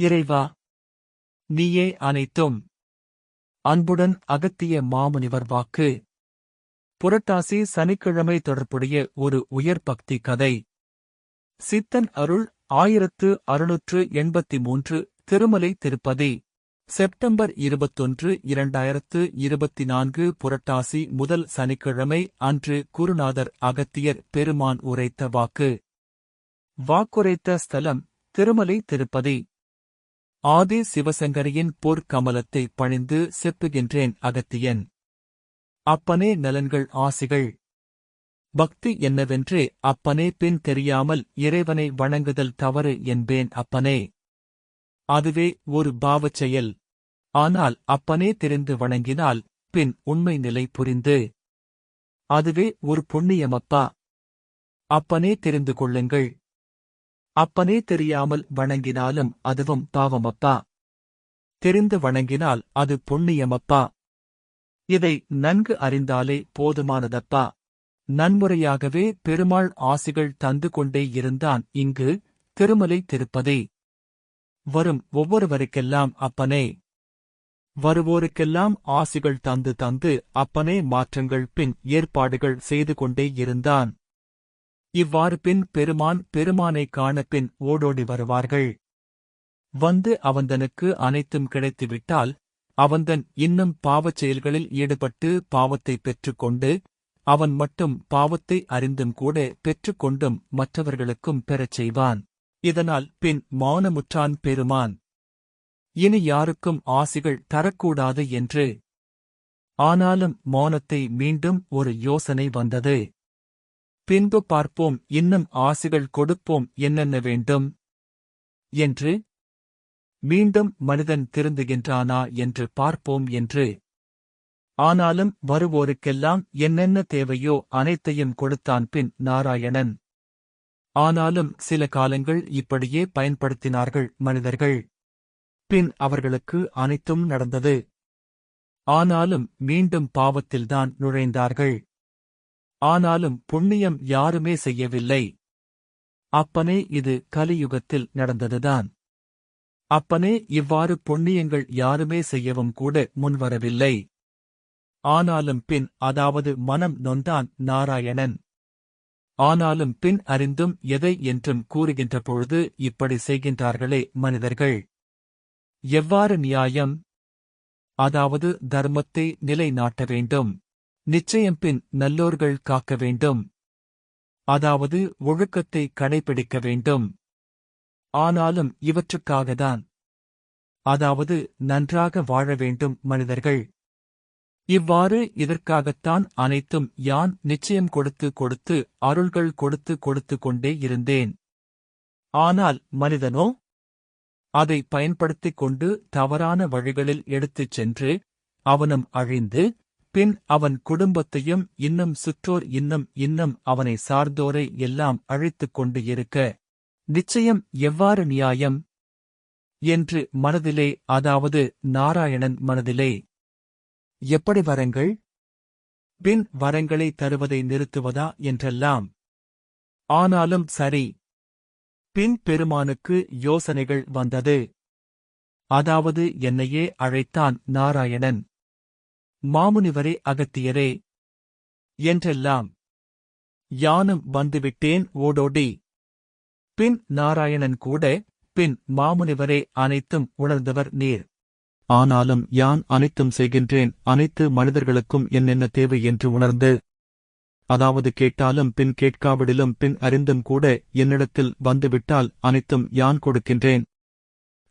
இறைவா நீயே அனைத்தும். அன்புடன் அகத்திய மாமுனிவர் வாக்கு. புரட்டாசி சனிக்கிழமை தொடர்புடைய ஒரு உயர் பக்தி கதை. சித்தன் அருள் ஆயிரத்து அறுநூற்று எண்பத்தி மூன்று திருமலை திருப்பதி செப்டம்பர் இருபத்தொன்று இரண்டாயிரத்து இருபத்தி நான்கு புரட்டாசி முதல் சனிக்கிழமை அன்று குருநாதர் அகத்தியர் பெருமான் உரைத்த வாக்கு. வாக்குரைத்த ஸ்தலம் திருமலை திருப்பதி. ஆதி சிவசங்கரியின் பொற்கமலத்தை பணிந்து செப்புகின்றேன் அகத்தியன். அப்பனே நலன்கள் ஆசிகள். பக்தி என்னவென்றே அப்பனே பின் தெரியாமல் இறைவனை வணங்குதல் தவறு என்பேன் அப்பனே. அதுவே ஒரு பாவச் செயல். ஆனால் அப்பனே தெரிந்து வணங்கினால் பின் உண்மை நிலை புரிந்து. அதுவே ஒரு புண்ணியமப்பா. அப்பனே தெரிந்து கொள்ளுங்கள். அப்பனே தெரியாமல் வணங்கினாலும் அதுவும் பாவமப்பா. தெரிந்து வணங்கினால் அது புண்ணியமப்பா. இதை நன்கு அறிந்தாலே போதுமானதப்பா. நன்முறையாகவே பெருமாள் ஆசிகள் தந்து கொண்டே இருந்தான் இங்கு திருமலை திருப்பதி. வரும் ஒவ்வொருவருக்கெல்லாம் அப்பனே. வருவோருக்கெல்லாம் ஆசிகள் தந்து தந்து அப்பனே மாற்றங்கள் பின் ஏற்பாடுகள் செய்து கொண்டே இருந்தான். இவ்வாறு பின் பெருமான் பெருமானைக் காண பின் ஓடோடி வருவார்கள். வந்து அவந்தனுக்கு அனைத்தும் கிடைத்துவிட்டால் அவந்தன் இன்னும் பாவச் செயல்களில் ஈடுபட்டு பாவத்தை பெற்றுக்கொண்டு அவன் மட்டும் பாவத்தை அறிந்தும் கூட பெற்றுக்கொண்டும் மற்றவர்களுக்கும் பெறச் செய்வான். இதனால் பின் மௌனமுற்றான் பெருமான். இனி யாருக்கும் ஆசிகள் தரக்கூடாது என்று. ஆனாலும் மௌனத்தை மீண்டும் ஒரு யோசனை வந்தது. பின்பு பார்ப்போம் இன்னும் ஆசிகள் கொடுப்போம் என்னென்ன வேண்டும்? என்று. மீண்டும் மனிதன் திருந்துகின்றானா என்று பார்ப்போம் என்று. ஆனாலும் வருவோருக்கெல்லாம் என்னென்ன தேவையோ அனைத்தையும் கொடுத்தான் பின் நாராயணன். ஆனாலும் சில காலங்கள் இப்படியே பயன்படுத்தினார்கள் மனிதர்கள். பின் அவர்களுக்கு அனைத்தும் நடந்தது. ஆனாலும் மீண்டும் பாவத்தில்தான் நுழைந்தார்கள். ஆனாலும் புண்ணியம் யாருமே செய்யவில்லை. அப்பனே இது கலியுகத்தில் நடந்ததுதான். அப்பனே இவ்வாறு புண்ணியங்கள் யாருமே செய்யவும் கூட முன்வரவில்லை. ஆனாலும் பின் அதாவது மனம் நொந்தான் நாராயணன். ஆனாலும் பின் அறிந்தும் எதை என்றும் கூறுகின்ற பொழுது இப்படி செய்கின்றார்களே மனிதர்கள். எவ்வாறு நியாயம்? அதாவது தர்மத்தை நிலைநாட்ட வேண்டும். நிச்சயம் பின் நல்லோர்கள் காக்க வேண்டும். அதாவது ஒழுக்கத்தை கடைபிடிக்க வேண்டும். ஆனாலும் இவற்றுக்காகத்தான். அதாவது நன்றாக வாழ வேண்டும் மனிதர்கள். இவ்வாறு இதற்காகத்தான் அனைத்தும் யான் நிச்சயம் கொடுத்து கொடுத்து அருள்கள் கொடுத்து கொடுத்து கொண்டே இருந்தேன். ஆனால் மனிதனோ? அதை பயன்படுத்திக் கொண்டு தவறான வழிகளில் எடுத்துச் சென்று அவனும் அழிந்து பின் அவன் குடும்பத்தையும் இன்னும் சுற்றோர் இன்னும் இன்னும் அவனை சார்ந்தோரை எல்லாம் அழைத்துக் கொண்டு இருக்க நிச்சயம் எவ்வாறு நியாயம்? என்று மனதிலே அதாவது நாராயணன் மனதிலே எப்படி வரங்கள்? பின் வரங்களை தருவதை நிறுத்துவதா என்றெல்லாம். ஆனாலும் சரி. பின் பெருமானுக்கு யோசனைகள் வந்தது. அதாவது என்னையே அழைத்தான் நாராயணன். மாமுனிவரே அகத்தியரே. என்றெல்லாம் யானும் வந்துவிட்டேன் ஓடோடி. பின் நாராயணன் கூட பின் மாமுனிவரே அனைத்தும் உணர்ந்தவர் நீர். ஆனாலும் யான் அனைத்தும் செய்கின்றேன் அனைத்து மனிதர்களுக்கும் என்னென்ன தேவை என்று உணர்ந்து. அதாவது கேட்டாலும் பின் கேட்காவிடிலும் பின் அறிந்தும் கூட என்னிடத்தில் வந்துவிட்டால் அனைத்தும் யான் கொடுக்கின்றேன்.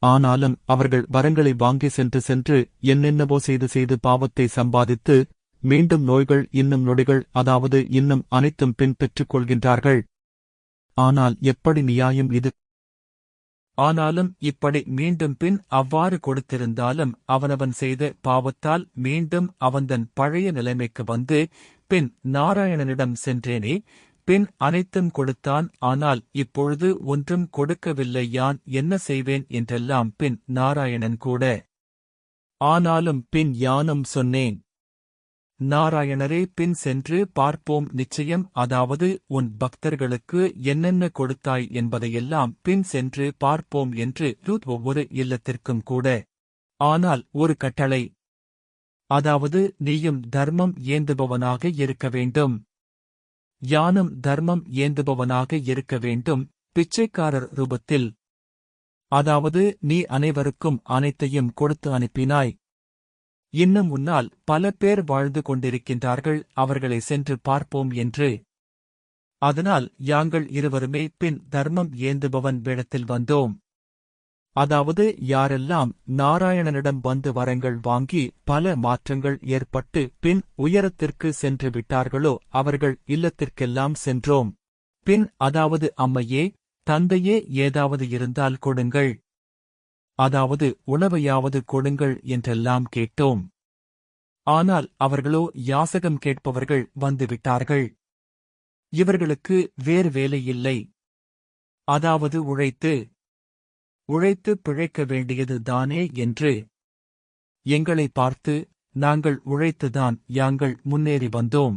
ஆனாலும் அவர்கள் வரங்களை வாங்கி சென்று சென்று என்னென்னவோ செய்து செய்து பாவத்தை சம்பாதித்து மீண்டும் நோய்கள் இன்னும் நொடிகள் அதாவது இன்னும் அனைத்தும் பின் பெற்றுக் கொள்கின்றார்கள். ஆனால் எப்படி நியாயம் இது? ஆனாலும் இப்படி மீண்டும் பின் அவ்வாறு கொடுத்திருந்தாலும் அவனவன் செய்த பாவத்தால் மீண்டும் அவன்தன் பழைய நிலைமைக்கு வந்து பின் நாராயணனிடம் சென்றேனே பின் அனைத்தும் கொடுத்தான். ஆனால் இப்பொழுது ஒன்றும் கொடுக்கவில்லை யான் என்ன செய்வேன் என்றெல்லாம் பின் நாராயணன் கூட. ஆனாலும் பின் யானும் சொன்னேன். நாராயணரே பின் சென்று பார்ப்போம் நிச்சயம் அதாவது உன் பக்தர்களுக்கு என்னென்ன கொடுத்தாய் என்பதையெல்லாம் பின் சென்று பார்ப்போம் என்று ரூத் ஒவ்வொரு இல்லத்திற்கும் கூட. ஆனால் ஒரு கட்டளை. அதாவது நீயும் தர்மம் ஏந்துபவனாக இருக்க வேண்டும். யானும் தர்மம் ஏந்துபவனாக இருக்க வேண்டும் பிச்சைக்காரர் ரூபத்தில். அதாவது நீ அனைவருக்கும் அனைத்தையும் கொடுத்து அனுப்பினாய். இன்னும் முன்னால் பல பேர் வாழ்ந்து கொண்டிருக்கின்றார்கள் அவர்களை சென்று பார்ப்போம் என்று. அதனால் யாங்கள் இருவருமே பின் தர்மம் ஏந்துபவன் வேடத்தில் வந்தோம். அதாவது யாரெல்லாம் நாராயணனிடம் வந்து வரங்கள் வாங்கி பல மாற்றங்கள் ஏற்பட்டு பின் உயரத்திற்கு சென்று விட்டார்களோ அவர்கள் இல்லத்திற்கெல்லாம் சென்றோம். பின் அதாவது அம்மையே தந்தையே ஏதாவது இருந்தால் கொடுங்கள். அதாவது உணவையாவது கொடுங்கள் என்றெல்லாம் கேட்டோம். ஆனால் அவர்களோ யாசகம் கேட்பவர்கள் வந்துவிட்டார்கள் இவர்களுக்கு வேறு வேலை இல்லை அதாவது உழைத்து உழைத்து பிழைக்க வேண்டியது தானே என்று எங்களை பார்த்து நாங்கள் உழைத்துதான் யாங்கள் முன்னேறி வந்தோம்.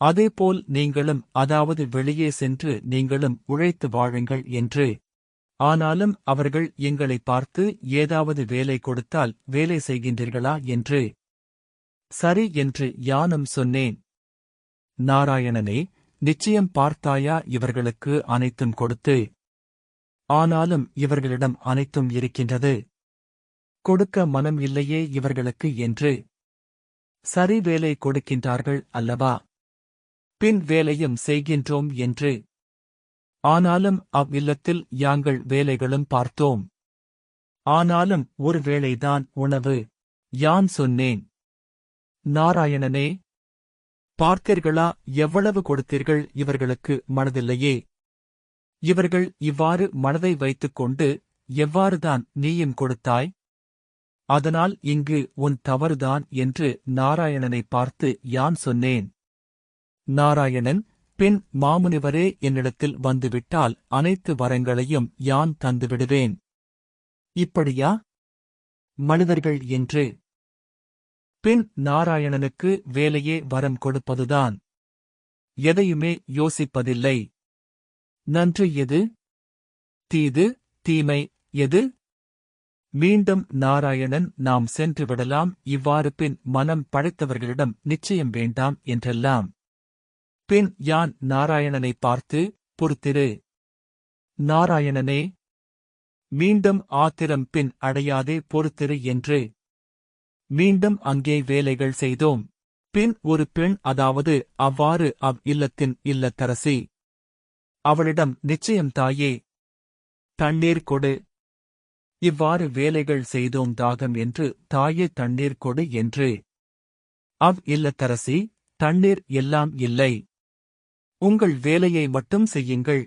அதேபோல் நீங்களும் அதாவது வெளியே சென்று நீங்களும் உழைத்து வாழுங்கள் என்று. ஆனாலும் அவர்கள் எங்களை பார்த்து ஏதாவது வேலை கொடுத்தால் வேலை செய்கின்றீர்களா? என்று. சரி என்று யானும் சொன்னேன். நாராயணனே நிச்சயம் பார்த்தாயா இவர்களுக்கு அனைத்தும் கொடுத்து ஆனாலும் இவர்களிடம் அனைத்தும் இருக்கின்றது. கொடுக்க மனம் இல்லையே இவர்களுக்கு என்று. சரி வேலை கொடுக்கின்றார்கள் அல்லவா? பின் வேலையும் செய்கின்றோம் என்று. ஆனாலும் அவ்வில்லத்தில் யாங்கள் வேலைகளும் பார்த்தோம். ஆனாலும் ஒரு வேளைதான் உணவு. யான் சொன்னேன். நாராயணனே பார்த்தீர்களா எவ்வளவு கொடுத்தீர்கள் இவர்களுக்கு மனதில்லையே? இவர்கள் இவ்வாறு மனதை வைத்துக் கொண்டு எவ்வாறுதான் நீயும் கொடுத்தாய்? அதனால் இங்கு உன் தவறுதான் என்று நாராயணனை பார்த்து யான் சொன்னேன். நாராயணன் பின் மாமுனிவரே என்னிடத்தில் வந்துவிட்டால் அனைத்து வரங்களையும் யான் தந்துவிடுவேன் இப்படியா? மனிதர்கள் என்று. பின் நாராயணனுக்கு வேலையே வரம் கொடுப்பதுதான். எதையுமே யோசிப்பதில்லை. நன்று எது? தீது தீமை எது? மீண்டும் நாராயணன் நாம் சென்று விடலாம். இவ்வாறு பின் மனம் படைத்தவர்களிடம் நிச்சயம் வேண்டாம் என்றெல்லாம். பின் யான் நாராயணனை பார்த்து பொறுத்திரு. நாராயணனே மீண்டும் ஆத்திரம் பின் அடையாதே பொறுத்திரு என்று. மீண்டும் அங்கே வேலைகள் செய்தோம். பின் ஒரு பெண் அதாவது அவ்வாறு அவ் இல்லத்தின் இல்லத்தரசி. அவளிடம் நிச்சயம் தாயே தண்ணீர் கொடு. இவ்வாறு வேலைகள் செய்தோம் தாகம் என்று தாயே தண்ணீர் கொடு என்று. அவ் இல்லத்தரசி தண்ணீர் எல்லாம் இல்லை. உங்கள் வேலையை மட்டும் செய்யுங்கள்.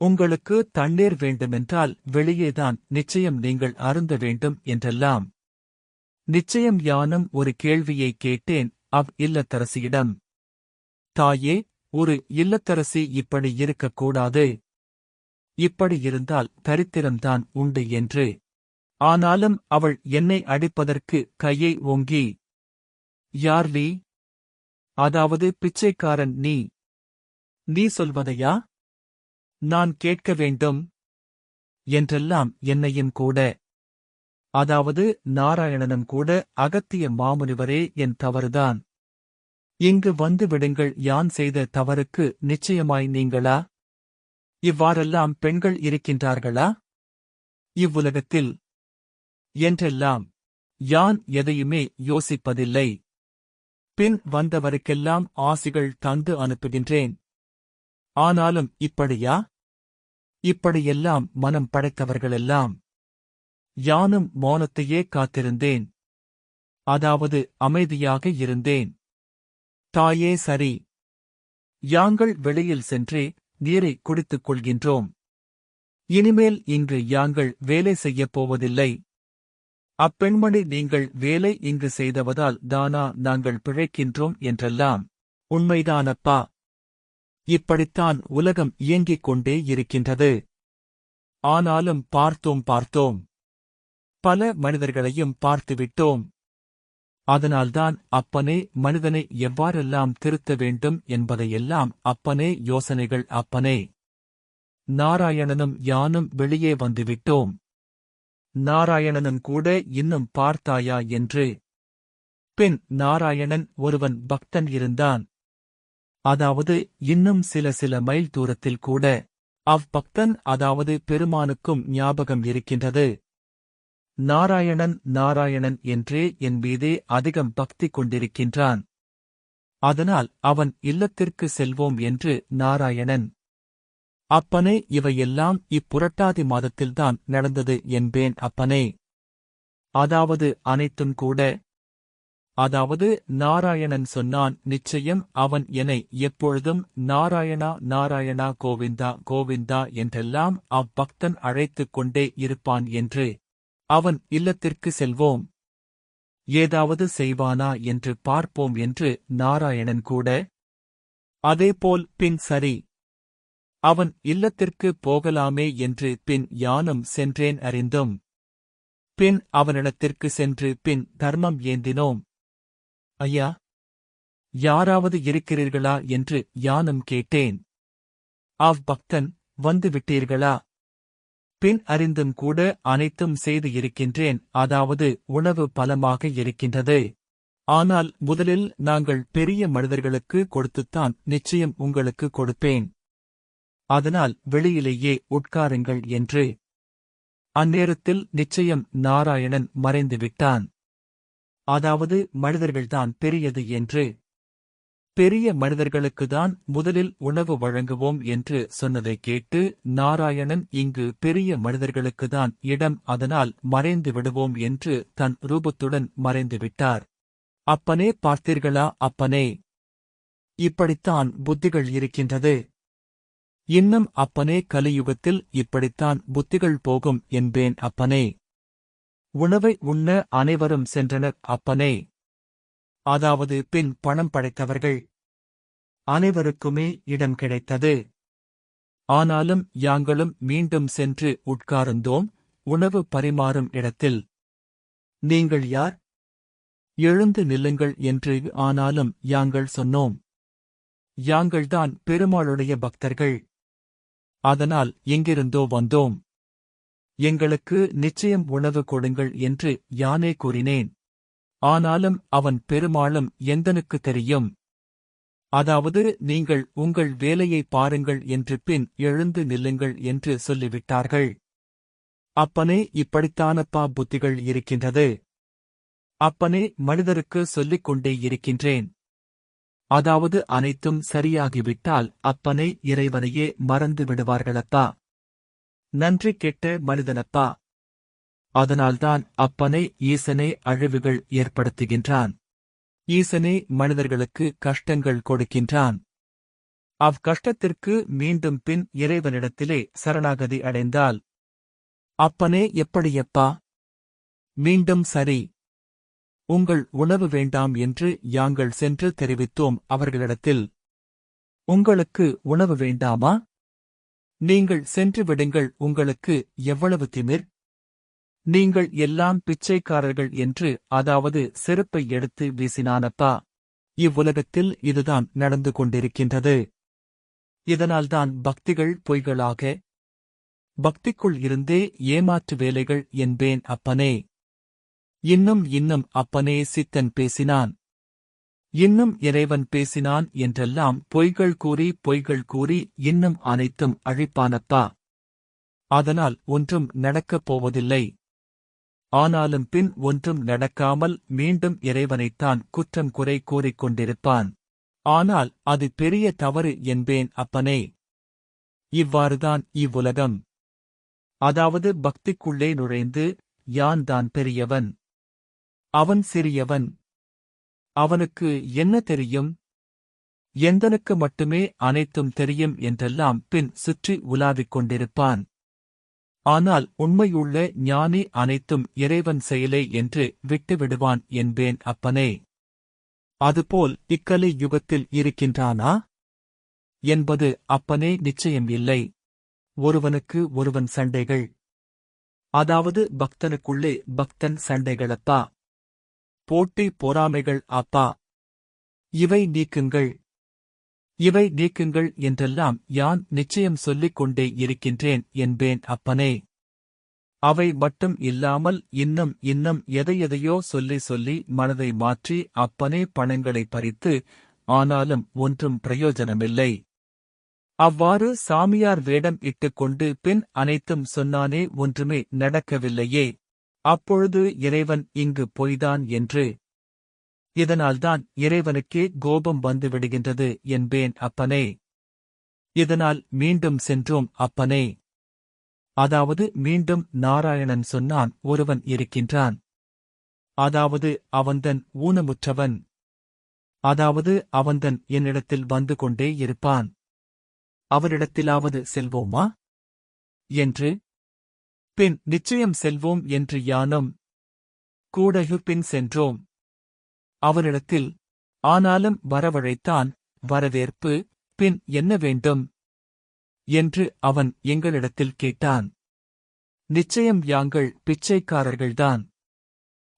உங்களுக்கு தண்ணீர் வேண்டுமென்றால் வெளியேதான் நிச்சயம் நீங்கள் அருந்த வேண்டும் என்றெல்லாம். நிச்சயம் யானும் ஒரு கேள்வியை கேட்டேன் அவ் இல்லத்தரசியிடம். தாயே ஒரு இல்லத்தரசி இப்படி இருக்கக்கூடாது. இப்படி இருந்தால் தரித்திரம்தான் உண்டு என்று. ஆனாலும் அவள் என்னை அடிப்பதற்கு கையை ஓங்கி யார் நீ? அதாவது பிச்சைக்காரன் நீ. நீ சொல்வதையா? நான் கேட்க வேண்டும். என்றெல்லாம் என்னையும் கூட அதாவது நாராயணனும் கூட அகத்திய மாமுனிவரே என் தவறுதான். இங்கு வந்து விடுங்கள் யான் செய்த தவறுக்கு நிச்சயமாய் நீங்களா? இவ்வாறெல்லாம் பெண்கள் இருக்கின்றார்களா? இவ்வுலகத்தில் என்றெல்லாம் யான் எதையுமே யோசிப்பதில்லை. பின் வந்தவருக்கெல்லாம் ஆசிகள் தந்து அனுப்புகின்றேன். ஆனாலும் இப்படியா? இப்படியெல்லாம் மனம் படைத்தவர்களெல்லாம் யானும் மௌனத்தையே காத்திருந்தேன். அதாவது அமைதியாக இருந்தேன். தாயே சரி. யாங்கள் வெளியில் சென்றே நீரை குடித்துக் கொள்கின்றோம். இனிமேல் இன்று யாங்கள் வேலை செய்யப் போவதில்லை. அப்பெண்மணி நீங்கள் வேலை இங்கு செய்தவதால் தானா நாங்கள் பிழைக்கின்றோம் என்றெல்லாம். உண்மைதானப்பா. இப்படித்தான் உலகம் இயங்கிக் கொண்டே இருக்கின்றது. ஆனாலும் பார்த்தோம் பார்த்தோம். பல மனிதர்களையும் பார்த்துவிட்டோம். அதனால்தான் அப்பனே மனிதனை எவ்வாறெல்லாம் திருத்த வேண்டும் என்பதையெல்லாம் அப்பனே யோசனைகள் அப்பனே. நாராயணனும் யானும் வெளியே வந்துவிட்டோம். நாராயணனும் கூட இன்னும் பார்த்தாயா என்று. பின் நாராயணன் ஒருவன் பக்தன் இருந்தான். அதாவது இன்னும் சில சில மைல் தூரத்தில் கூட. அவ்வக்தன் அதாவது பெருமானுக்கும் ஞாபகம் இருக்கின்றது. நாராயணன் நாராயணன் என்றே என் மீதே அதிகம் பக்தி கொண்டிருக்கின்றான். அதனால் அவன் இல்லத்திற்கு செல்வோம் என்று நாராயணன். அப்பனே இவையெல்லாம் இப்புரட்டாதி மாதத்தில்தான் நடந்தது என்பேன் அப்பனே. அதாவது அனைத்தும் கூட. அதாவது நாராயணன் சொன்னான் நிச்சயம் அவன் என்னை எப்பொழுதும் நாராயணா நாராயணா கோவிந்தா கோவிந்தா என்றெல்லாம் அவ்வக்தன் அழைத்துக் கொண்டே இருப்பான் என்று. அவன் இல்லத்திற்கு செல்வோம். ஏதாவது செய்வானா என்று பார்ப்போம் என்று நாராயணன் கூட அதேபோல் பின் சரி. அவன் இல்லத்திற்கு போகலாமே என்று பின் யானும் சென்றேன் அறிந்தும். பின் அவனிடத்திற்கு சென்று பின் தர்மம் ஏந்தினோம். ஐயா யாராவது இருக்கிறீர்களா? என்று யானும் கேட்டேன். அவ்வக்தன் வந்து விட்டீர்களா பின் அறிந்தும் கூட அனைத்தும் செய்து இருக்கின்றேன் அதாவது உணவு பலமாக இருக்கின்றது. ஆனால் முதலில் நாங்கள் பெரிய மனிதர்களுக்கு கொடுத்துத்தான் நிச்சயம் உங்களுக்கு கொடுப்பேன். அதனால் வெளியிலேயே உட்காருங்கள் என்று. அந்நேரத்தில் நிச்சயம் நாராயணன் மறைந்துவிட்டான். அதாவது மனிதர்கள்தான் பெரியது என்று. பெரிய மனிதர்களுக்குதான் முதலில் உணவு வழங்குவோம் என்று சொன்னதை கேட்டு நாராயணன் இங்கு பெரிய மனிதர்களுக்குதான் இடம் அதனால் மறைந்து விடுவோம் என்று தன் ரூபத்துடன் மறைந்து விட்டார் அப்பனே பார்த்தீர்களா அப்பனே? இப்படித்தான் புத்திகள் இருக்கின்றது. இன்னும் அப்பனே கலியுகத்தில் இப்படித்தான் புத்திகள் போகும் என்பேன் அப்பனே. உணவை உண்ண அனைவரும் சென்றனர் அப்பனே. அதாவது பின் பணம் படைத்தவர்கள். அனைவருக்குமே இடம் கிடைத்தது. ஆனாலும் யாங்களும் மீண்டும் சென்று உட்கார்ந்தோம் உணவு பரிமாறும் இடத்தில். நீங்கள் யார்? எழுந்து நில்லுங்கள் என்று ஆனாலும் யாங்கள் சொன்னோம். யாங்கள்தான் பெருமாளுடைய பக்தர்கள். அதனால் எங்கிருந்தோ வந்தோம். எங்களுக்கு நிச்சயம் உணவு கொடுங்கள் என்று யானே கூறினேன். ஆனாலும் அவன் பெருமாளும் எந்தனுக்கு தெரியும்? அதாவது நீங்கள் உங்கள் வேலையை பாருங்கள் என்று பின் எழுந்து நில்லுங்கள் என்று சொல்லிவிட்டார்கள். அப்பனே இப்படித்தானப்பா புத்திகள் இருக்கின்றது? அப்பனே மனிதருக்கு சொல்லிக் கொண்டே இருக்கின்றேன். அதாவது அனைத்தும் சரியாகிவிட்டால் அப்பனை இறைவனையே மறந்து விடுவார்களப்பா. நன்றி கெட்ட மனிதனப்பா. அதனால்தான் அப்பனை ஈசனே அழிவுகள் ஏற்படுத்துகின்றான். ஈசனே மனிதர்களுக்கு கஷ்டங்கள் கொடுக்கின்றான். அவ் கஷ்டத்திற்கு மீண்டும் பின் இறைவனிடத்திலே சரணாகதி அடைந்தால் அப்பனே எப்படியப்பா? மீண்டும் சரி. உங்கள் உணவு வேண்டாம் என்று யாங்கள் சென்று தெரிவித்தோம் அவர்களிடத்தில். உங்களுக்கு உணவு வேண்டாமா? நீங்கள் சென்று விடுங்கள் உங்களுக்கு எவ்வளவு திமிர்? நீங்கள் எல்லாம் பிச்சைக்காரர்கள் என்று அதாவது செருப்பை எடுத்து வீசினானப்பா. இவ்வுலகத்தில் இதுதான் நடந்து கொண்டிருக்கின்றது. இதனால்தான் பக்திகள் பொய்களாக. பக்திக்குள் இருந்தே ஏமாற்று வேலைகள் என்பேன் அப்பனே. இன்னும் இன்னும் அப்பனே சித்தன் பேசினான். இன்னும் இறைவன் பேசினான் என்றெல்லாம் பொய்கள் கூறி பொய்கள் கூறி இன்னும் அனைத்தும் அழிப்பானப்பா. அதனால் ஒன்றும் நடக்கப் போவதில்லை. ஆனாலும் பின் ஒன்றும் நடக்காமல் மீண்டும் இறைவனைத்தான் குற்றம் குறை கூறிக்கொண்டிருப்பான் ஆனால் அது பெரிய தவறு என்பேன் அப்பனே. இவ்வாறுதான் இவ்வுலகம். அதாவது பக்திக்குள்ளே நுழைந்து யான் தான் பெரியவன்? அவன் சிறியவன்? அவனுக்கு என்ன தெரியும்? எந்தனுக்கு மட்டுமே அனைத்தும் தெரியும் என்றெல்லாம் பின் சுற்றி உலாவிக் கொண்டிருப்பான். ஆனால் உண்மையுள்ள ஞானி அனைத்தும் இறைவன் செயலே என்று விட்டுவிடுவான் என்பேன் அப்பனே. அதுபோல் இக்கலை யுகத்தில் இருக்கின்றானா? என்பது அப்பனே நிச்சயம் இல்லை. ஒருவனுக்கு ஒருவன் சண்டைகள். அதாவது பக்தனுக்குள்ளே பக்தன் சண்டைகளப்பா போட்டி பொறாமைகள் அப்பா. இவை நீக்குங்கள். இவை நீக்குங்கள் என்றெல்லாம் யான் நிச்சயம் சொல்லிக் கொண்டே இருக்கின்றேன் என்பேன் அப்பனே. அவை மட்டும் இல்லாமல் இன்னும் இன்னும் எதையெதையோ சொல்லி சொல்லி மனதை மாற்றி அப்பனே பணங்களை பறித்து ஆனாலும் ஒன்றும் பிரயோஜனமில்லை. அவ்வாறு சாமியார் வேடம் இட்டுக்கொண்டு பின் அனைத்தும் சொன்னானே ஒன்றுமே நடக்கவில்லையே. அப்பொழுது இறைவன் இங்கு பொய்தான் என்று இதனால்தான் இறைவனுக்கே கோபம் வந்துவிடுகின்றது என்பேன் அப்பனே. இதனால் மீண்டும் சென்றோம் அப்பனே. அதாவது மீண்டும் நாராயணன் சொன்னான் ஒருவன் இருக்கின்றான். அதாவது அவன்தன் ஊனமுற்றவன். அதாவது அவன்தன் என்னிடத்தில் வந்து கொண்டே இருப்பான். அவரிடத்திலாவது செல்வோமா? என்று. பின் நிச்சயம் செல்வோம் என்று யானும். கூடகு பின் சென்றோம். அவரிடத்தில் ஆனாலும் வரவழைத்தான் வரவேற்பு பின் என்ன வேண்டும் என்று அவன் எங்களிடத்தில் கேட்டான். நிச்சயம் யாங்கள் பிச்சைக்காரர்கள்தான்.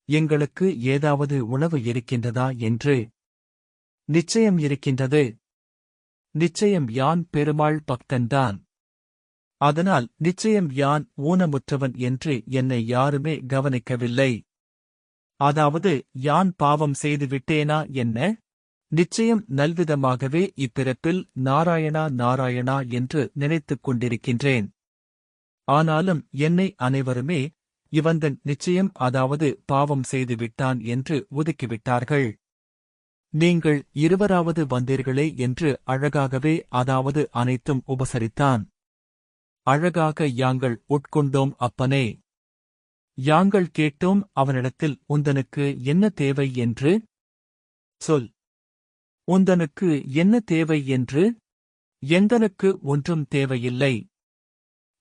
எங்களுக்கு ஏதாவது உணவு இருக்கின்றதா என்று? நிச்சயம் இருக்கின்றது. நிச்சயம் யான் பெருமாள் பக்தன்தான். அதனால் நிச்சயம் யான் ஊனமுற்றவன் என்று என்னை யாருமே கவனிக்கவில்லை. அதாவது யான் பாவம் செய்து விட்டேனா என்ன? நிச்சயம் நல்விதமாகவே இப்பிறப்பில் நாராயணா நாராயணா என்று நினைத்துக் கொண்டிருக்கின்றேன். ஆனாலும் என்னை அனைவருமே இவந்தன் நிச்சயம் அதாவது பாவம் செய்து விட்டான் என்று ஒதுக்கிவிட்டார்கள். நீங்கள் இருவராவது வந்தீர்களே என்று அழகாகவே அதாவது அனைத்தும் உபசரித்தான். அழகாக யாங்கள் உட்கொண்டோம் அப்பனே. யாங்கள் கேட்டோம் அவனிடத்தில் உந்தனுக்கு என்ன தேவை என்று? சொல். உந்தனுக்கு என்ன தேவை என்று? எந்தனுக்கு ஒன்றும் தேவையில்லை.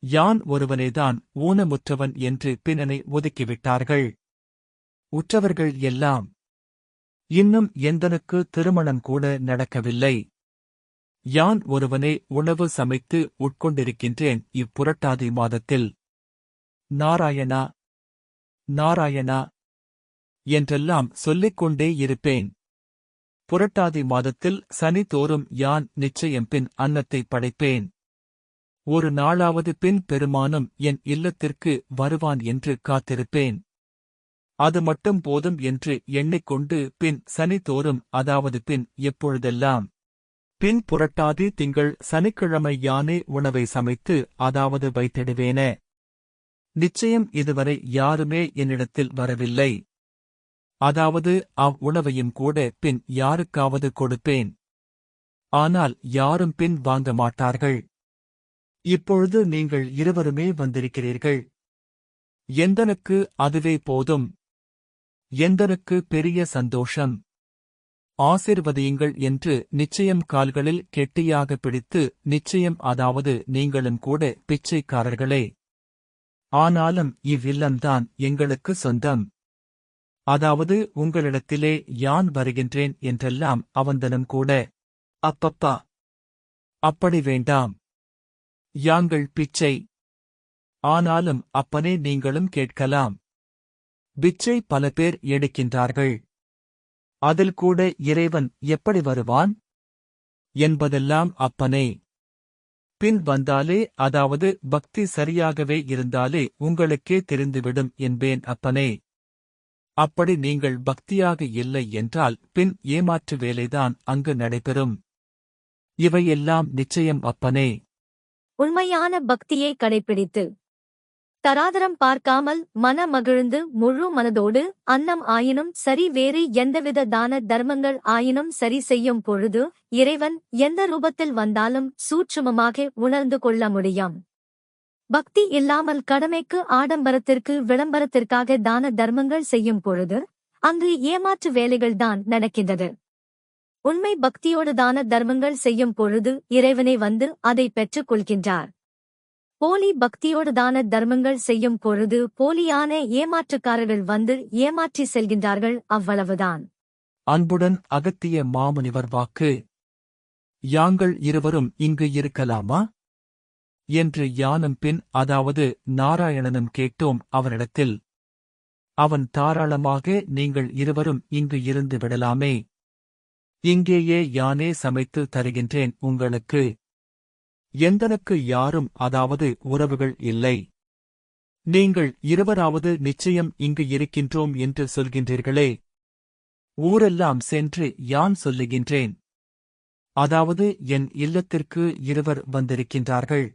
யான் ஒருவனேதான் ஊனமுற்றவன் என்று பின்னனை ஒதுக்கிவிட்டார்கள். உற்றவர்கள் எல்லாம் இன்னும் எந்தனுக்கு திருமணம் கூட நடக்கவில்லை. யான் ஒருவனே உணவு சமைத்து உட்கொண்டிருக்கின்றேன் இப்புரட்டாதி மாதத்தில். நாராயணா நாராயணா என்றெல்லாம் சொல்லிக் கொண்டே இருப்பேன். புரட்டாதி மாதத்தில் சனி தோறும் யான் நிச்சயம் பின் அன்னத்தை படைப்பேன். ஒரு நாளாவது பின் பெருமானும் என் இல்லத்திற்கு வருவான் என்று காத்திருப்பேன். அது மட்டும் போதும் என்று எண்ணிக்கொண்டு பின் சனி தோறும் அதாவது பின் எப்பொழுதெல்லாம்? பின் புரட்டாதி திங்கள் சனிக்கிழமை யானே உணவை சமைத்து அதாவது வைத்திடுவேனே. நிச்சயம் இதுவரை யாருமே என்னிடத்தில் வரவில்லை. அதாவது அவ் உணவையும் கூட பின் யாருக்காவது கொடுப்பேன். ஆனால் யாரும் பின் வாங்க மாட்டார்கள். இப்பொழுது நீங்கள் இருவருமே வந்திருக்கிறீர்கள். எந்தனுக்கு அதுவே போதும். எந்தனுக்கு பெரிய சந்தோஷம். ஆசிர்வதியுங்கள் என்று நிச்சயம் கால்களில் கெட்டியாக பிடித்து நிச்சயம் அதாவது நீங்களும் கூட பிச்சைக்காரர்களே. ஆனாலும் இவ்வில்லம்தான் எங்களுக்கு சொந்தம். அதாவது உங்களிடத்திலே யான் வருகின்றேன் என்றெல்லாம் அவந்தனும் கூட அப்பப்பா அப்படி வேண்டாம். யாங்கள் பிச்சை. ஆனாலும் அப்பனே நீங்களும் கேட்கலாம். பிச்சை பல பேர் எடுக்கின்றார்கள். அதில் கூட இறைவன் எப்படி வருவான்? என்பதெல்லாம் அப்பனே. பின் வந்தாலே அதாவது பக்தி சரியாகவே இருந்தாலே உங்களுக்கே தெரிந்துவிடும் என்பேன் அப்பனே. அப்படி நீங்கள் பக்தியாக இல்லை என்றால் பின் ஏமாற்று வேலைதான் அங்கு நடைபெறும். இவையெல்லாம் நிச்சயம் அப்பனே. உண்மையான பக்தியை கடைப்பிடித்து தராதரம் பார்க்காமல் மன மகிழ்ந்து முழு மனதோடு அன்னம் ஆயினும் சரி வேறு எந்தவித தான தர்மங்கள் ஆயினும் சரி செய்யும் பொழுது இறைவன் எந்த ரூபத்தில் வந்தாலும் சூட்சுமமாக உணர்ந்து கொள்ள முடியும். பக்தி இல்லாமல் கடமைக்கு ஆடம்பரத்திற்கு விளம்பரத்திற்காக தான தர்மங்கள் செய்யும் பொழுது அங்கு ஏமாற்று வேலைகள்தான் நடக்கின்றது. உண்மை பக்தியோடு தான தர்மங்கள் செய்யும் பொழுது இறைவனை வந்து அதை பெற்றுக் கொள்கின்றார். போலி பக்தியோடு தான தர்மங்கள் செய்யும் பொழுது போலியான ஏமாற்றுக்காரர்கள் வந்து ஏமாற்றி செல்கின்றார்கள் அவ்வளவுதான். அன்புடன் அகத்திய மாமுனிவர் வாக்கு. யாங்கள் இருவரும் இங்கு இருக்கலாமா? என்று யானும் பின் அதாவது நாராயணனும் கேட்டோம் அவனிடத்தில். அவன் தாராளமாக நீங்கள் இருவரும் இங்கு இருந்து விடலாமே. இங்கேயே யானே சமைத்து தருகின்றேன் உங்களுக்கு. எந்தனுக்கு யாரும் அதாவது உறவுகள் இல்லை. நீங்கள் இருவராவது நிச்சயம் இங்கு இருக்கின்றோம் என்று சொல்கின்றீர்களே. ஊரெல்லாம் சென்று யான் சொல்லுகின்றேன்? அதாவது என் இல்லத்திற்கு இருவர் வந்திருக்கின்றார்கள்.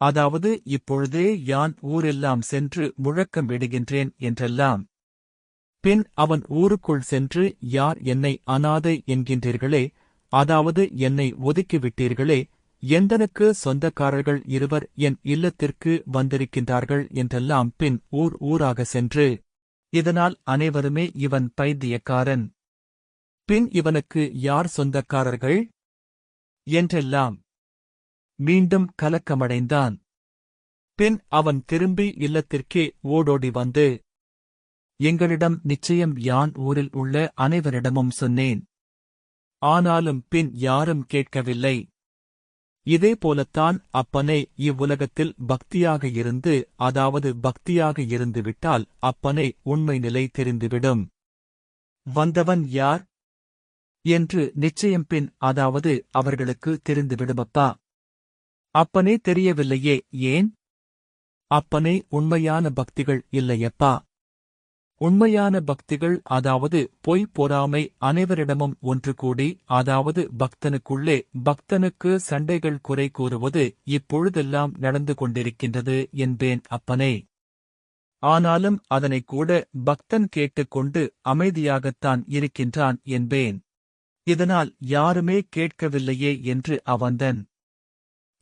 அதாவது இப்பொழுதே யான் ஊரெல்லாம் சென்று முழக்கம் விடுகின்றேன் என்றெல்லாம். பின் அவன் ஊருக்குள் சென்று யார் என்னை அனாதை என்கின்றீர்களே அதாவது என்னை ஒதுக்கிவிட்டீர்களே எந்தனுக்கு சொந்தக்காரர்கள் இருவர் என் இல்லத்திற்கு வந்திருக்கின்றார்கள் என்றெல்லாம் பின் ஊர் ஊராக சென்று இதனால் அனைவருமே இவன் பைத்தியக்காரன். பின் இவனுக்கு யார் சொந்தக்காரர்கள்? என்றெல்லாம் மீண்டும் கலக்கமடைந்தான். பின் அவன் திரும்பி இல்லத்திற்கே ஓடோடி வந்து எங்களிடம் நிச்சயம் யான் ஊரில் உள்ள அனைவரிடமும் சொன்னேன். ஆனாலும் பின் யாரும் கேட்கவில்லை. இதே போலத்தான் அப்பனே இவ்வுலகத்தில் பக்தியாக இருந்து அதாவது பக்தியாக இருந்து விட்டால் அப்பனே உண்மை நிலை தெரிந்துவிடும். வந்தவன் யார்? என்று நிச்சயம் பின் அதாவது அவர்களுக்கு தெரிந்துவிடுமப்பா. அப்பனே தெரியவில்லையே ஏன்? அப்பனே உண்மையான பக்திகள் இல்லையப்பா. உண்மையான பக்திகள் அதாவது பொய் பொறாமை அனைவரிடமும் ஒன்று கூடி அதாவது பக்தனுக்குள்ளே பக்தனுக்கு சண்டைகள் குறை கூறுவது இப்பொழுதெல்லாம் நடந்து கொண்டிருக்கின்றது என்பேன் அப்பனே. ஆனாலும் அதனை கூட பக்தன் கேட்டுக்கொண்டு அமைதியாகத்தான் இருக்கின்றான் என்பேன். இதனால் யாருமே கேட்கவில்லையே என்று அவந்தன்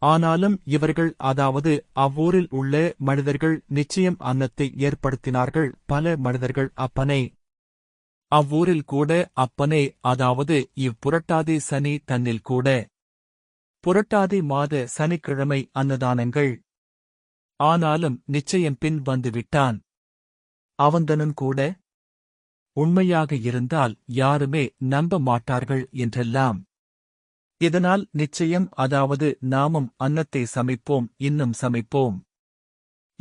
ஆனாலும் இவர்கள் அதாவது அவ்வூரில் உள்ள மனிதர்கள் நிச்சயம் அன்னத்தை ஏற்படுத்தினார்கள். பல மனிதர்கள் அப்பனே அவ்வூரில் கூட அப்பனே அதாவது இவ்புரட்டாதி சனி தன்னில் கூட. புரட்டாதி மாத சனிக்கிழமை அன்னதானங்கள். ஆனாலும் நிச்சயம் பின் வந்துவிட்டான். அவந்தனும் கூட உண்மையாக இருந்தால் யாருமே நம்ப மாட்டார்கள் என்றெல்லாம். இதனால் நிச்சயம் அதாவது நாமும் அன்னத்தை சமைப்போம் இன்னும் சமைப்போம்.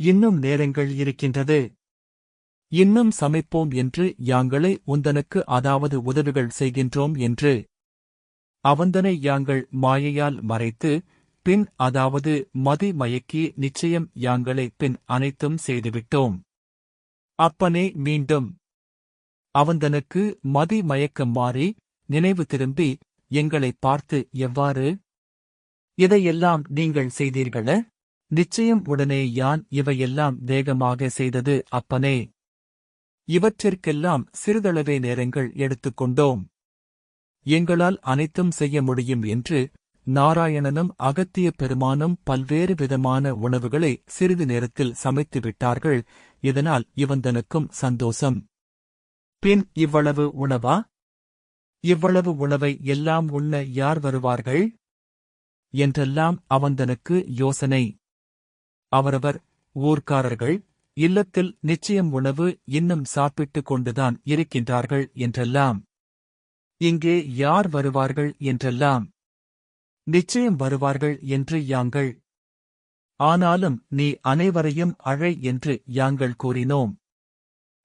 இன்னும் நேரங்கள் இருக்கின்றது. இன்னும் சமைப்போம் என்று யாங்களே உந்தனுக்கு அதாவது உதவிகள் செய்கின்றோம் என்று. அவந்தனை யாங்கள் மாயையால் மறைத்து பின் அதாவது மதி மயக்கி நிச்சயம் யாங்களை பின் அனைத்தும் செய்துவிட்டோம். அப்பனே மீண்டும். அவந்தனுக்கு மதி மயக்கம் மாறி நினைவு திரும்பி எங்களை பார்த்து எவ்வாறு? இதையெல்லாம் நீங்கள் செய்தீர்கள? நிச்சயம் உடனே யான் இவையெல்லாம் வேகமாக செய்தது அப்பனே. இவற்றிற்கெல்லாம் சிறிதளவே நேரங்கள் எடுத்துக்கொண்டோம் எங்களால் அனைத்தும் செய்ய முடியும் என்று நாராயணனும் அகத்திய பெருமானும் பல்வேறு விதமான உணவுகளை சிறிது நேரத்தில் சமைத்து விட்டார்கள். இதனால் இவந்தனுக்கும் சந்தோஷம். பின் இவ்வளவு உணவா? இவ்வளவு உணவை எல்லாம் உண்ண யார் வருவார்கள்? என்றெல்லாம் அவந்தனுக்கு யோசனை. அவரவர் ஊர்க்காரர்கள் இல்லத்தில் நிச்சயம் உணவு இன்னும் சாப்பிட்டுக் கொண்டுதான் இருக்கின்றார்கள் என்றெல்லாம். இங்கே யார் வருவார்கள்? என்றெல்லாம். நிச்சயம் வருவார்கள் என்று யாங்கள். ஆனாலும் நீ அனைவரையும் அழை என்று யாங்கள் கூறினோம்.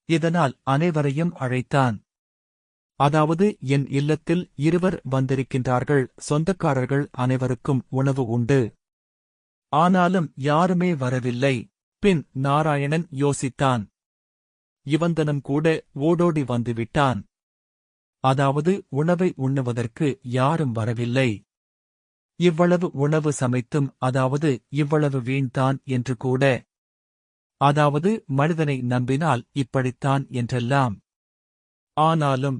இதனால் அனைவரையும் அழைத்தான். அதாவது என் இல்லத்தில் இருவர் வந்திருக்கின்றார்கள் சொந்தக்காரர்கள் அனைவருக்கும் உணவு உண்டு. ஆனாலும் யாருமே வரவில்லை. பின் நாராயணன் யோசித்தான். இவந்தனும் கூட ஓடோடி வந்துவிட்டான். அதாவது உணவை உண்ணுவதற்கு யாரும் வரவில்லை. இவ்வளவு உணவு சமைத்தும் அதாவது இவ்வளவு வீண்தான் என்று கூட. அதாவது மனிதனை நம்பினால் இப்படித்தான் என்றெல்லாம். ஆனாலும்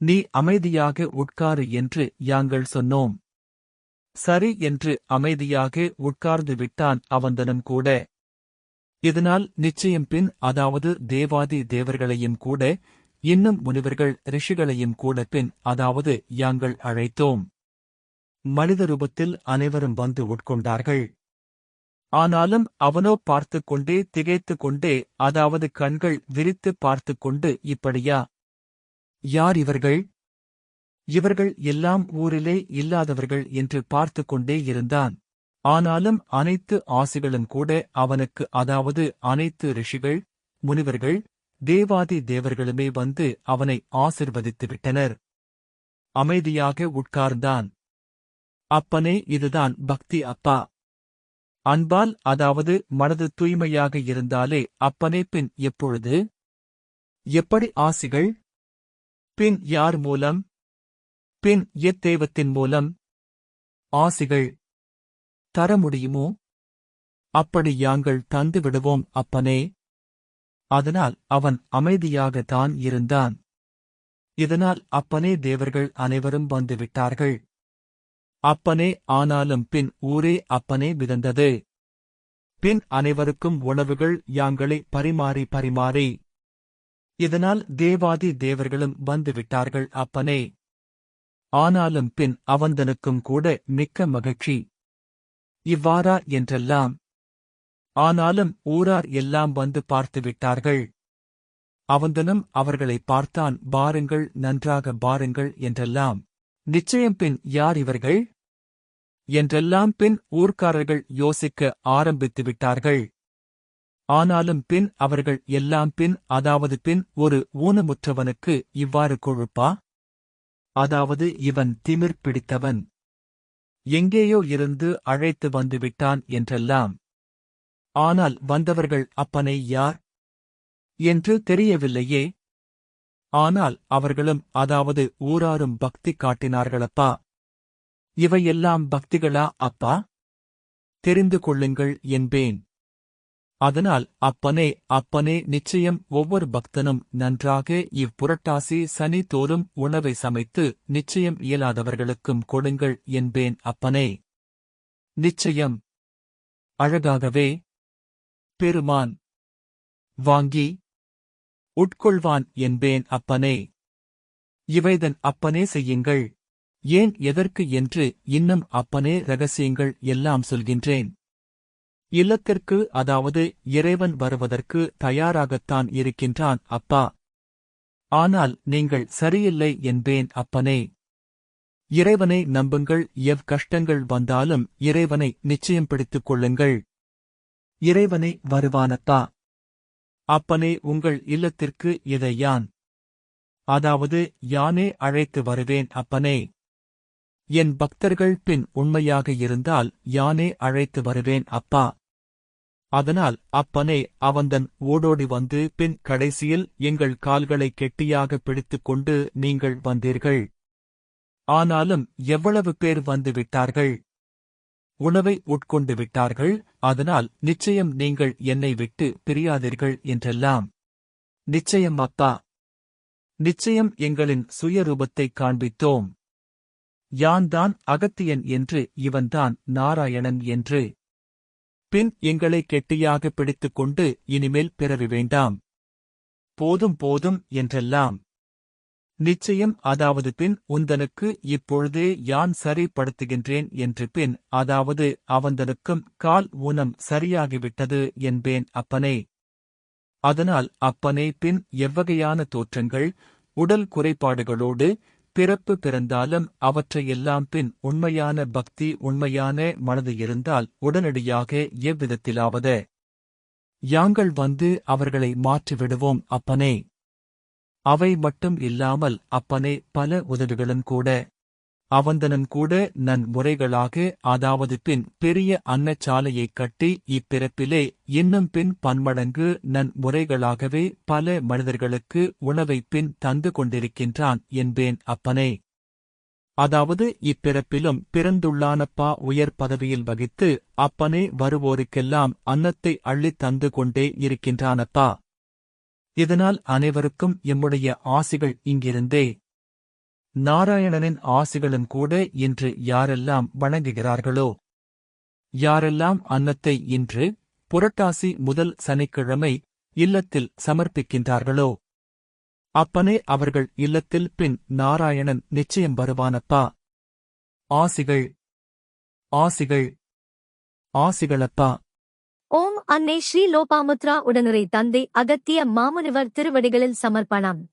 நீ அமைதியாக உட்காரு என்று யாங்கள் சொன்னோம். சரி என்று அமைதியாக உட்கார்ந்து விட்டான் அவந்தனும் கூட. இதனால் நிச்சயம் பின் அதாவது தேவாதி தேவர்களையும் கூட இன்னும் முனிவர்கள் ரிஷிகளையும் கூட பின் அதாவது யாங்கள் அழைத்தோம். மனித ரூபத்தில் அனைவரும் வந்து உட்கொண்டார்கள். ஆனாலும் அவனோ பார்த்துக் கொண்டே திகைத்துக் கொண்டே அதாவது கண்கள் விரித்து பார்த்துக் கொண்டு இப்படியா யார் இவர்கள்? இவர்கள் எல்லாம் ஊரிலே இல்லாதவர்கள் என்று பார்த்துக் கொண்டே இருந்தான். ஆனாலும் அனைத்து ஆசிகளும் கூட அவனுக்கு அதாவது அனைத்து ரிஷிகள் முனிவர்கள் தேவாதி தேவர்களுமே வந்து அவனை ஆசிர்வதித்துவிட்டனர். அமைதியாக உட்கார்ந்தான். அப்பனே இதுதான் பக்தி அப்பா. அன்பால் அதாவது மனது தூய்மையாக இருந்தாலே அப்பனே பின் எப்பொழுது? எப்படி ஆசிகள் பின் யார் மூலம்? பின் எத்தெய்வத்தின் மூலம்? ஆசிகள். தர முடியுமோ? அப்படி யாங்கள் தந்து விடுவோம் அப்பனே. அதனால் அவன் அமைதியாக தான் இருந்தான். இதனால் அப்பனே தேவர்கள் அனைவரும் வந்துவிட்டார்கள் அப்பனே ஆனாலும் பின் ஊரே அப்பனே விதந்தது பின் அனைவருக்கும் உணவுகள் யாங்களை பரிமாறி பரிமாறி. இதனால் தேவாதி தேவர்களும் வந்துவிட்டார்கள் அப்பனே. ஆனாலும் பின் அவந்தனுக்கும் கூட மிக்க மகிழ்ச்சி. இவ்வாறா என்றெல்லாம். ஆனாலும் ஊரார் எல்லாம் வந்து பார்த்துவிட்டார்கள். அவந்தனும் அவர்களை பார்த்தான் பாருங்கள் நன்றாக பாருங்கள் என்றெல்லாம். நிச்சயம் பின் யார் இவர்கள்? என்றெல்லாம் பின் ஊர்க்காரர்கள் யோசிக்க ஆரம்பித்து விட்டார்கள் ஆனாலும் பின் அவர்கள் எல்லாம் பின் அதாவது பின் ஒரு ஊனமுற்றவனுக்கு இவ்வாறு கொழுப்பா? அதாவது இவன் திமிர் பிடித்தவன். எங்கேயோ இருந்து அழைத்து வந்துவிட்டான் என்றெல்லாம். ஆனால் வந்தவர்கள் அப்பனை யார்? என்று தெரியவில்லையே. ஆனால் அவர்களும் அதாவது ஊராரும் பக்தி காட்டினார்களப்பா. இவையெல்லாம் பக்திகளா அப்பா? தெரிந்து கொள்ளுங்கள் என்பேன். அதனால் அப்பனே அப்பனே நிச்சயம் ஒவ்வொரு பக்தனும் நன்றாக இவ்புரட்டாசி சனி தோறும் உணவை சமைத்து நிச்சயம் இயலாதவர்களுக்கும் கொடுங்கள் என்பேன் அப்பனே. நிச்சயம். அழகாகவே. பெருமான். வாங்கி. உட்கொள்வான் என்பேன் அப்பனே. இவைதன் அப்பனே செய்யுங்கள். ஏன் எதற்கு என்று இன்னும் அப்பனே ரகசியங்கள் எல்லாம் சொல்கின்றேன். இல்லத்திற்கு அதாவது இறைவன் வருவதற்கு தயாராகத்தான் இருக்கின்றான் அப்பா. ஆனால் நீங்கள் சரியில்லை என்பேன் அப்பனே. இறைவனை நம்புங்கள் எவ் கஷ்டங்கள் வந்தாலும் இறைவனை நிச்சயம் பிடித்துக் கொள்ளுங்கள். இறைவனை வருவானத்தா? அப்பனே உங்கள் இல்லத்திற்கு இதை யான்? அதாவது யானே அழைத்து வருவேன் அப்பனே. என் பக்தர்கள் பின் உண்மையாக இருந்தால் யானே அழைத்து வருவேன் அப்பா. அதனால் அப்பனே அவந்தன் ஓடோடி வந்து பின் கடைசியில் எங்கள் கால்களை கெட்டியாக பிடித்துக் கொண்டு நீங்கள் வந்தீர்கள். ஆனாலும் எவ்வளவு பேர் வந்து விட்டார்கள்? உணவை உட்கொண்டு விட்டார்கள் அதனால் நிச்சயம் நீங்கள் என்னை விட்டு பிரியாதீர்கள் என்றெல்லாம். நிச்சயம் அப்பா. நிச்சயம் எங்களின் சுயரூபத்தைக் காண்பித்தோம். யான்தான் அகத்தியன் என்று இவன்தான் நாராயணன் என்று. பின் எங்களை கெட்டியாக பிடித்துக் கொண்டு இனிமேல் பிறவி வேண்டாம். போதும் போதும் என்றெல்லாம். நிச்சயம் அதாவது பின் உந்தனுக்கு இப்பொழுதே யான் சரிப்படுத்துகின்றேன் என்று பின் அதாவது அவந்தனுக்கும் கால் ஊனம் சரியாகிவிட்டது என்பேன் அப்பனே. அதனால் அப்பனே பின் எவ்வகையான தோற்றங்கள் உடல் குறைபாடுகளோடு பிறப்பு பிறந்தாலும் அவற்றையெல்லாம் பின் உண்மையான பக்தி உண்மையான மனது இருந்தால் உடனடியாக எவ்விதத்திலாவது. யாங்கள் வந்து அவர்களை மாற்றிவிடுவோம் அப்பனே. அவை மட்டும் இல்லாமல் அப்பனே பல உதவிகளும் கூட அவந்தனன் கூட நன் முறைகளாக அதாவது பின் பெரிய அன்னச்சாலையைக் கட்டி இப்பிறப்பிலே இன்னும் பின் பன்மடங்கு நன் முறைகளாகவே பல மனிதர்களுக்கு உணவை பின் தந்து கொண்டிருக்கின்றான் என்பேன் அப்பனே. அதாவது இப்பிறப்பிலும் பிறந்துள்ளானப்பா உயர் பதவியில் வகித்து அப்பனே வருவோருக்கெல்லாம் அன்னத்தை அள்ளித் தந்து கொண்டே இருக்கின்றானப்பா. இதனால் அனைவருக்கும் எம்முடைய ஆசிகள் இங்கிருந்தே. நாராயணனின் ஆசிகளும் கூட இன்று யாரெல்லாம் வணங்குகிறார்களோ? யாரெல்லாம் அன்னத்தை இன்று புரட்டாசி முதல் சனிக்கிழமை இல்லத்தில் சமர்ப்பிக்கின்றார்களோ? அப்பனே அவர்கள் இல்லத்தில் பின் நாராயணன் நிச்சயம் வருவானப்பா? ஆசிகள் ஆசிகள் ஆசிகளப்பா? ஓம் அன்னை ஸ்ரீ லோபாமுத்ரா உடனுரை தந்தை அகத்திய மாமுனிவர் திருவடிகளில் சமர்ப்பணம்.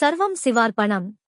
சர்வம் சிவார்ப்பணம்.